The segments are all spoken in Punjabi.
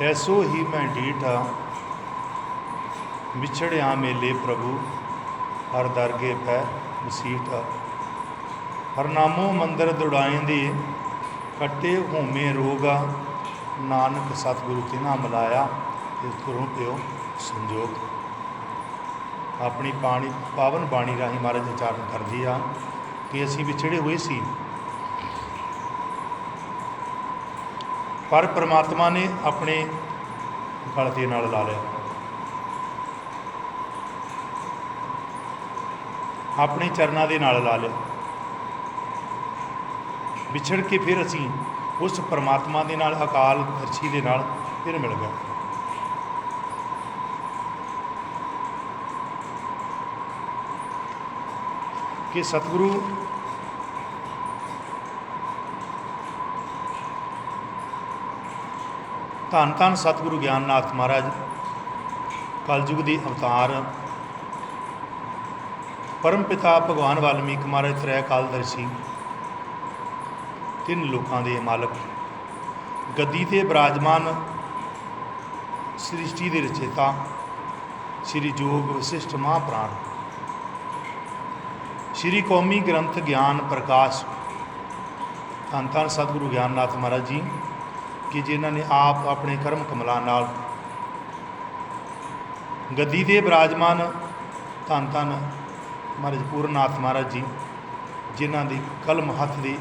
ਐਸੋ ਹੀ ਮੈਂ ਢੀਠਾ ਵਿਛੜਿਆ ਮੇਲੇ ਪ੍ਰਭੂ, ਹਰ ਦਰਗੇ ਪੈ ਵਸੀਠਾ ਹਰ ਨਾਮੋ ਮੰਦਰ ਦੁੜਾਇਂਦੇ ਕੱਟੇ ਹੋਮੇ ਰੋਗਾ ਨਾਨਕ ਸਤਿਗੁਰੂ ਤਿਨਾ ਮਿਲਾਇਆ ਇਸ ਗੁਰੂ ਪਿਓ ਸੰਜੋਗ। ਆਪਣੀ ਪਾਣੀ ਪਾਵਨ ਬਾਣੀ ਰਾਹੀਂ ਮਹਾਰਾਜ ਉਚਾਰਨ ਕਰਦੀ ਆ ਕਿ ਅਸੀਂ ਵਿਛੜੇ ਹੋਏ ਸੀ। ਪਰ ਪ੍ਰਮਾਤਮਾ ਨੇ ਆਪਣੇ ਗਲ ਦੇ ਨਾਲ ਲਾ ਲਿਆ। ਆਪਣੇ ਚਰਨਾਂ ਦੇ ਨਾਲ ਲਾ ਲਿਆ। ਵਿਛੜ ਕੇ ਫਿਰ ਅਸੀਂ ਉਸ ਪਰਮਾਤਮਾ ਦੇ ਨਾਲ, ਅਕਾਲ ਅਰਸ਼ੀ ਦੇ ਨਾਲ ਫਿਰ ਮਿਲ ਗਏ। ਕਿ ਸਤਿਗੁਰੂ ਧੰਨ ਧੰਨ ਸਤਿਗੁਰੂ ਗਿਆਨਨਾਥ ਮਹਾਰਾਜ, ਕਲਯੁਗ ਦੇ ਅਵਤਾਰ। ਪਰਮ ਪਿਤਾ ਭਗਵਾਨ ਵਾਲਮੀਕ ਮਹਾਰਾਜ ਤ੍ਰੈ ਕਾਲਦਰਸ਼ੀ ਤਿੰਨ ਲੋਕਾਂ ਦੇ ਮਾਲਕ। ਗੱਦੀ ਤੇ ਬਿਰਾਜਮਾਨ ਸ੍ਰਿਸ਼ਟੀ ਦੇ ਰਚੇਤਾ, ਸ੍ਰੀ ਜੋਗ ਵਸਿਸ਼ਠ ਮਹਾਪ੍ਰਾਣ। ਸ੍ਰੀ ਕੌਮੀ ਗ੍ਰੰਥ ਗਿਆਨ ਪ੍ਰਕਾਸ਼। ਧੰਨ ਧੰਨ ਸਤਿਗੁਰੂ ਗਿਆਨਨਾਥ ਮਹਾਰਾਜ ਜੀ। ਕਿ ਜਿਨ੍ਹਾਂ ਨੇ ਆਪ ਆਪਣੇ ਕਰਮ ਕਮਲਾਂ ਨਾਲ ਗੱਦੀ ਦੇ ਬਿਰਾਜਮਾਨ ਧੰਨ ਧੰਨ ਮਹਾਰਾਜ ਪੂਰਨਾਥ ਮਹਾਰਾਜ ਜੀ, ਜਿਨ੍ਹਾਂ ਦੀ ਕਲਮ ਹੱਥ ਦੀ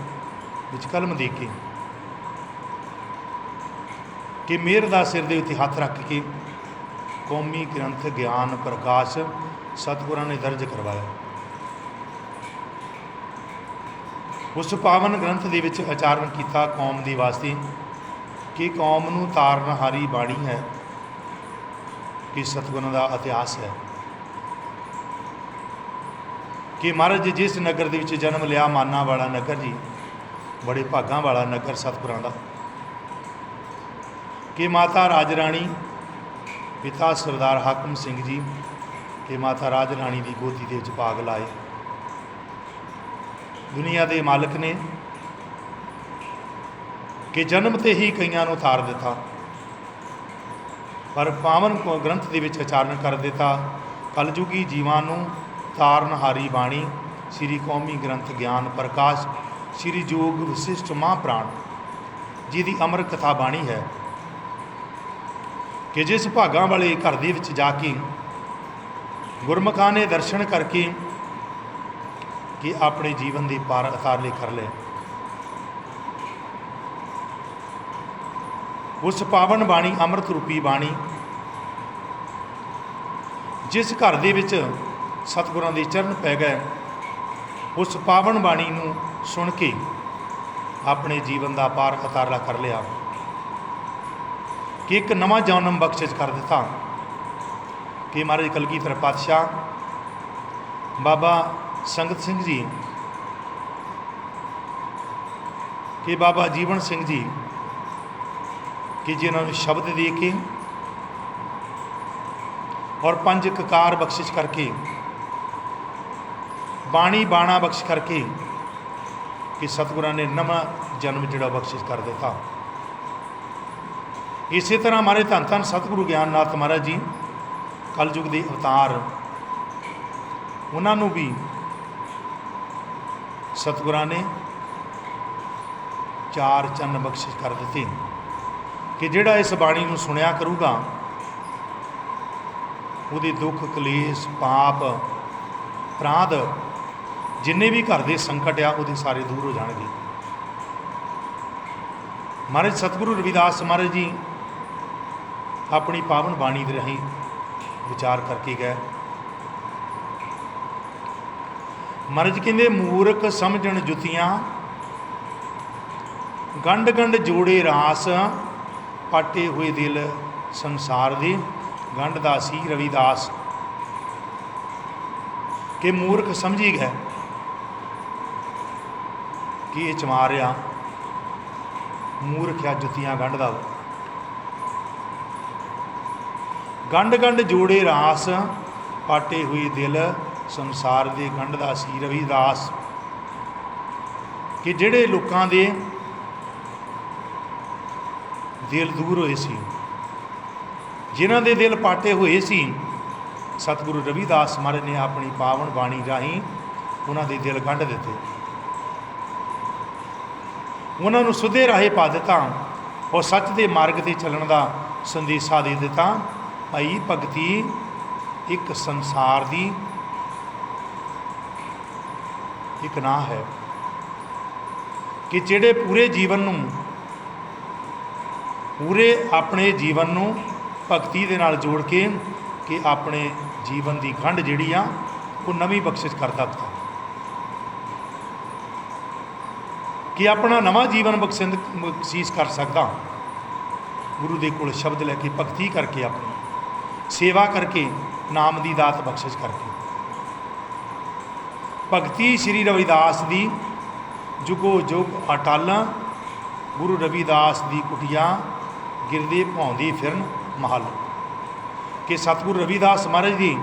ਵਿੱਚ ਕਲਮ ਦੇ ਕੇ ਕਿ ਮਿਹਰ ਦਾ ਸਿਰ ਦੇ ਉੱਤੇ ਹੱਥ ਰੱਖ ਕੇ ਕੌਮੀ ਗ੍ਰੰਥ ਗਿਆਨ ਪ੍ਰਕਾਸ਼ ਸਤਿਗੁਰਾਂ ਨੇ ਦਰਜ ਕਰਵਾਇਆ। ਉਸ ਪਾਵਨ ਗ੍ਰੰਥ ਦੇ ਵਿੱਚ ਆਚਾਰਨ ਕੀਤਾ ਕੌਮ ਦੀ ਵਾਸਤੇ ਕਿ ਕੌਮ ਨੂੰ ਤਾਰਨਹਾਰੀ ਬਾਣੀ ਹੈ ਕਿ ਸਤਿਗੁਰਾਂ ਦਾ ਇਤਿਹਾਸ ਹੈ। ਕਿ ਮਹਾਰਾਜ ਜਿਸ ਨਗਰ ਦੇ ਵਿੱਚ ਜਨਮ ਲਿਆ ਮਾਨਾ ਵਾਲਾ ਨਗਰ ਜੀ, ਬੜੇ ਭਾਗਾਂ ਵਾਲਾ ਨਗਰ ਸਤਿਗੁਰਾਂ ਦਾ। ਕਿ ਮਾਤਾ ਰਾਜ ਰਾਣੀ ਪਿਤਾ ਸਰਦਾਰ ਹਾਕਮ ਸਿੰਘ ਜੀ, ਕਿ ਮਾਤਾ ਰਾਜ ਰਾਣੀ ਦੀ ਗੋਦੀ ਦੇ ਵਿੱਚ ਭਾਗ ਲਾਏ। ਦੁਨੀਆ ਦੇ ਮਾਲਕ ਨੇ ਕਿ ਜਨਮ ਤੇ ਹੀ ਕਈਆਂ ਨੂੰ ਤਾਰ ਦਿੱਤਾ। ਪਰ ਪਾਵਨ ਗ੍ਰੰਥ ਦੇ ਵਿੱਚ ਉਚਾਰਨ ਕਰ ਦਿੱਤਾ। ਕਲਯੁਗੀ ਜੀਵਾਂ ਨੂੰ ਤਾਰਨਹਾਰੀ ਬਾਣੀ, ਸ੍ਰੀ ਕੌਮੀ ਗ੍ਰੰਥ ਗਿਆਨ ਪ੍ਰਕਾਸ਼, ਸ੍ਰੀ ਜੋਗ ਵਿਸ਼ਿਸ਼ਟ ਮਹਾਪ੍ਰਾਣ, ਜਿਹਦੀ ਅਮਰ ਕਥਾ ਬਾਣੀ ਹੈ। ਕਿ ਜਿਸ ਭਾਗਾਂ ਵਾਲੇ ਘਰ ਦੇ ਵਿੱਚ ਜਾ ਕੇ ਗੁਰਮੁਖਾਂ ਨੇ ਦਰਸ਼ਨ ਕਰਕੇ ਕਿ ਆਪਣੇ ਜੀਵਨ ਦੀ ਪਾਰ ਉਤਾਰਲੇ ਕਰ ਲਏ। ਉਸ ਪਾਵਨ ਬਾਣੀ, ਅੰਮ੍ਰਿਤ ਰੂਪੀ ਬਾਣੀ, ਜਿਸ ਘਰ ਦੇ ਵਿੱਚ ਸਤਿਗੁਰਾਂ ਦੇ ਚਰਨ ਪੈ ਗਏ, ਉਸ ਪਾਵਨ ਬਾਣੀ ਨੂੰ ਸੁਣ ਕੇ ਆਪਣੇ ਜੀਵਨ ਦਾ ਪਾਰ ਉਤਾਰਲਾ ਕਰ ਲਿਆ। ਕਿ ਇੱਕ ਨਵਾਂ ਜਨਮ ਬਖਸ਼ਿਸ਼ ਕਰ ਦਿੱਤਾ। ਕਿ ਮਹਾਰਾਜ ਕਲਗੀਧਰ ਪਾਤਸ਼ਾਹ, ਬਾਬਾ ਸੰਗਤ ਸਿੰਘ ਜੀ, ਕਿ ਬਾਬਾ ਜੀਵਨ ਸਿੰਘ ਜੀ ਕਿ ਜਿਨ੍ਹਾਂ ਨੂੰ ਸ਼ਬਦ ਦੇ ਕੇ ਔਰ ਪੰਜ ਕਕਾਰ ਬਖਸ਼ਿਸ਼ ਕਰਕੇ, ਬਾਣੀ ਬਾਣਾ ਬਖਸ਼ ਕਰਕੇ ਕਿ ਸਤਿਗੁਰਾਂ ਨੇ ਨਵਾਂ ਜਨਮ ਜਿਹੜਾ ਬਖਸ਼ਿਸ਼ ਕਰ ਦਿੱਤਾ। ਇਸੇ ਤਰ੍ਹਾਂ ਹਮਾਰੇ ਧੰਨ ਧੰਨ ਸਤਿਗੁਰੂ ਗਿਆਨਨਾਥ ਮਹਾਰਾਜ ਜੀ, ਕਲਯੁਗ ਦੇ ਅਵਤਾਰ, ਉਹਨਾਂ ਨੂੰ ਵੀ ਸਤਿਗੁਰਾਂ ਨੇ ਚਾਰ ਚੰਨ ਬਖਸ਼ਿਸ਼ ਕਰ ਦਿੱਤੇ। ਕਿ ਜਿਹੜਾ ਇਸ ਬਾਣੀ ਨੂੰ ਸੁਣਿਆ ਕਰੂਗਾ, ਉਹਦੇ ਦੁੱਖ, ਕਲੇਸ਼, ਪਾਪ ਪ੍ਰਾਦ ਜਿੰਨੇ ਵੀ ਘਰ ਦੇ ਸੰਕਟ ਆ, ਉਹਦੇ ਸਾਰੇ ਦੂਰ ਹੋ ਜਾਣਗੇ। ਮਹਾਰਾਜ ਸਤਿਗੁਰੂ ਰਵਿਦਾਸ ਮਹਾਰਾਜ ਜੀ ਆਪਣੀ ਪਾਵਨ ਬਾਣੀ ਦੇ ਰਾਹੀਂ ਵਿਚਾਰ ਕਰਕੇ ਗਏ। ਮਹਾਰਾਜ ਕਹਿੰਦੇ, ਮੂਰਖ ਸਮਝਣ ਜੁਤੀਆਂ ਗੰਡ ਗੰਡ ਜੋੜੇ ਰਾਸ ਪਾਟੇ ਹੋਏ ਦਿਲ ਸੰਸਾਰ ਦੇ, ਗੰਢ ਦਾ ਸੀ ਰਵਿਦਾਸ। ਕਿ ਮੂਰਖ ਸਮਝੀ ਗਏ ਕਿ ਇਹ ਚਮਾਰਿਆ, ਮੂਰਖ ਆ ਜੁੱਤੀਆਂ ਗੰਢਦਾ ਵਾ ਗੰਢ ਗੰਡ ਜੋੜੇ ਰਾਸ, ਪਾਟੇ ਹੋਏ ਦਿਲ ਸੰਸਾਰ ਦੇ ਗੰਢ ਦਾ ਸੀ ਰਵਿਦਾਸ। ਕਿ ਜਿਹੜੇ ਲੋਕਾਂ ਦੇ ਦਿਲ ਦੂਰ ਹੋਏ ਸੀ। ਜਿਨ੍ਹਾਂ ਦੇ ਦਿਲ ਪਾਟੇ ਹੋਏ ਸੀ, ਸਤਿਗੁਰੂ ਰਵਿਦਾਸ ਮਹਾਰਾਜ ਨੇ ਆਪਣੀ ਪਾਵਨ ਬਾਣੀ ਰਾਹੀਂ ਉਹਨਾਂ ਦੇ ਦਿਲ ਗੰਢ ਦਿੱਤੇ। ਉਹਨਾਂ ਨੂੰ ਸੁਧੇ ਰਾਹੇ ਪਾ ਦਿੱਤਾ। ਉਹ ਸੱਚ ਦੇ ਮਾਰਗ ਤੇ ਚੱਲਣ ਦਾ ਸੰਦੇਸ਼ਾ ਦੇ ਦਿੱਤਾ, ਭਾਈ ਭਗਤੀ ਇੱਕ ਸੰਸਾਰ ਦੀ ਇੱਕ ਨਾਂ ਹੈ, ਕਿ ਜਿਹੜੇ ਪੂਰੇ ਜੀਵਨ ਨੂੰ ਪੂਰੇ ਆਪਣੇ ਜੀਵਨ ਨੂੰ ਭਗਤੀ ਦੇ ਨਾਲ ਜੋੜ ਕੇ ਕਿ ਆਪਣੇ ਜੀਵਨ ਦੀ ਖੰਡ ਜਿਹੜੀ ਆ, ਉਹ ਨਵੀਂ ਬਖਸ਼ਿਸ਼ ਕਰਦਾ ਤਾ ਕਿ ਆਪਣਾ ਨਵਾਂ ਜੀਵਨ ਬਖਸ਼ਿੰਦ, ਬਖਸ਼ੀਸ਼ ਕਰ ਸਕਦਾ। ਗੁਰੂ ਦੇ ਕੋਲ ਸ਼ਬਦ ਲੈ ਕੇ ਭਗਤੀ ਕਰਕੇ ਆਪਣੀ ਸੇਵਾ ਕਰਕੇ, ਨਾਮ ਦੀ ਦਾਤ ਬਖਸ਼ਿਸ਼ ਕਰਕੇ। ਭਗਤੀ ਸ੍ਰੀ ਰਵਿਦਾਸ ਦੀ ਜੁਗੋ ਜੁਗ ਅਟਲ, ਗੁਰੂ ਰਵਿਦਾਸ ਦੀ ਕੁਟਿਆ ਗਿਰਦੇ ਭੌਂਦੀ ਫਿਰਨ ਮਹਲ। ਕਿ ਸਤਿਗੁਰੂ ਰਵਿਦਾਸ ਮਹਾਰਾਜ ਦੀ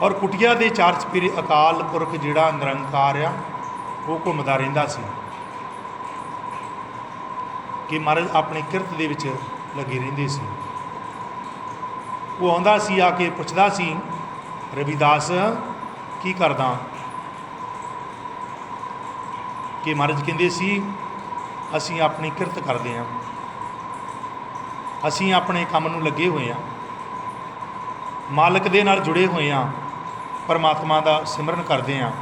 ਔਰ ਕੁਟਿਆ ਦੇ ਚਾਰ ਚਪੀਰੇ ਅਕਾਲ ਪੁਰਖ ਜਿਹੜਾ ਨਿਰੰਕਾਰ ਆ, ਉਹ ਘੁੰਮਦਾ ਰਹਿੰਦਾ ਸੀ। ਕਿ ਮਹਾਰਾਜ ਆਪਣੀ ਕਿਰਤ ਦੇ ਵਿੱਚ ਲੱਗੇ ਰਹਿੰਦੇ ਸੀ। ਉਹ ਆਉਂਦਾ ਸੀ, ਆ ਕੇ ਪੁੱਛਦਾ ਸੀ, ਰਵਿਦਾਸ, ਕੀ ਕਰਦਾ? ਕਿ ਮਹਾਰਾਜ ਕਹਿੰਦੇ ਸੀ, ਅਸੀਂ ਆਪਣੀ ਕਿਰਤ ਕਰਦੇ ਹਾਂ। ਅਸੀਂ ਆਪਣੇ ਕੰਮ ਨੂੰ ਲੱਗੇ ਹੋਏ ਹਾਂ। ਮਾਲਕ ਦੇ ਨਾਲ ਜੁੜੇ ਹੋਏ ਹਾਂ। ਪਰਮਾਤਮਾ ਦਾ ਸਿਮਰਨ ਕਰਦੇ ਹਾਂ।